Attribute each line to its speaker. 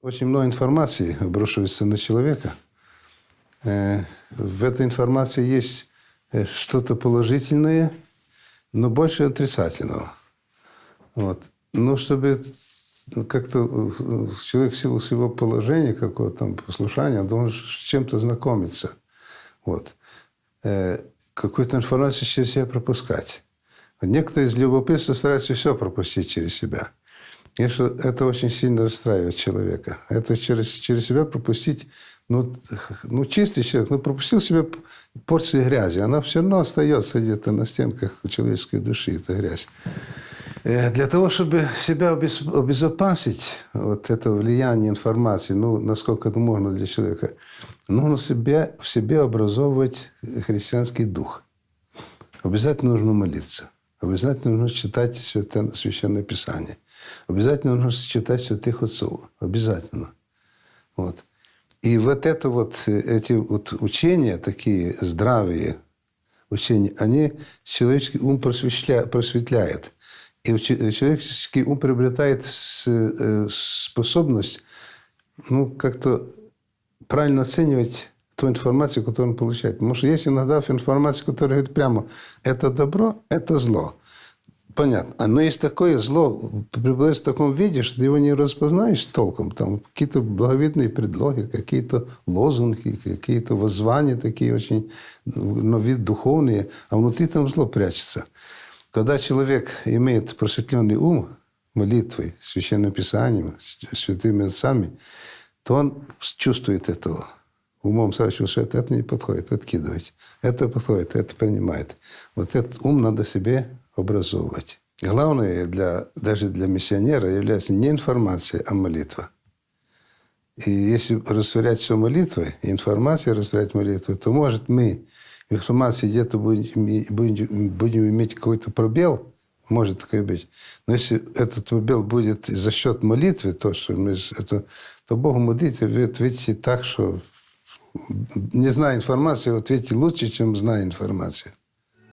Speaker 1: Очень много информации обрушивается на человека. Э, В этой информации есть э, что-то положительное, но больше отрицательного. Вот. Но чтобы как-то э, человек в силу своего положения, какого-то там послушания, должен с чем-то знакомиться. Вот. Какую-то информацию через себя пропускать. Некоторые из любопытства стараются все пропустить через себя. Что это очень сильно расстраивает человека. Это через, через себя пропустить, ну, ну, чистый человек, ну, пропустил себе порцию грязи, она все равно остается где-то на стенках у человеческой души, эта грязь. Э, Для того, чтобы себя обез- обезопасить от этого влияния информации, ну, насколько это можно для человека, нужно себе, в себе образовывать христианский дух. Обязательно нужно молиться. Обязательно нужно читать Святе- Священное Писание. Обязательно нужно читать святых отцов. Обязательно. Вот. И вот это вот, э, эти вот учения, такие здравые учения, они человеческий ум просветля, просветляют. И уче- человеческий ум приобретает э, способность ну, как-то правильно оценивать ту информацию, которую он получает. Потому что есть иногда информация, которая говорит прямо, это добро, это зло. Понятно. Но есть такое зло, преподается в таком виде, что ты его не распознаешь толком. Там какие-то благовидные предлоги, какие-то лозунги, какие-то воззвания такие очень, на вид духовные, а внутри там зло прячется. Когда человек имеет просветленный ум, молитвой, священным писанием, святыми отцами, то он чувствует этого. Умом сразу что это, не подходит, откидывать. Это подходит, это принимает. Вот этот ум надо себе образовывать. Главное для, даже для миссионера является не информация, а молитва. И если растворять все молитвой, информация растворять молитвой, то, может, мы в информации где-то будем, будем, будем иметь какой-то пробел, может такое быть. Но если этот пробел будет за счет молитвы, то, что мы, это, то Богу молитве вы ответите так, что не зная информации, вы ответите лучше, чем зная информацию.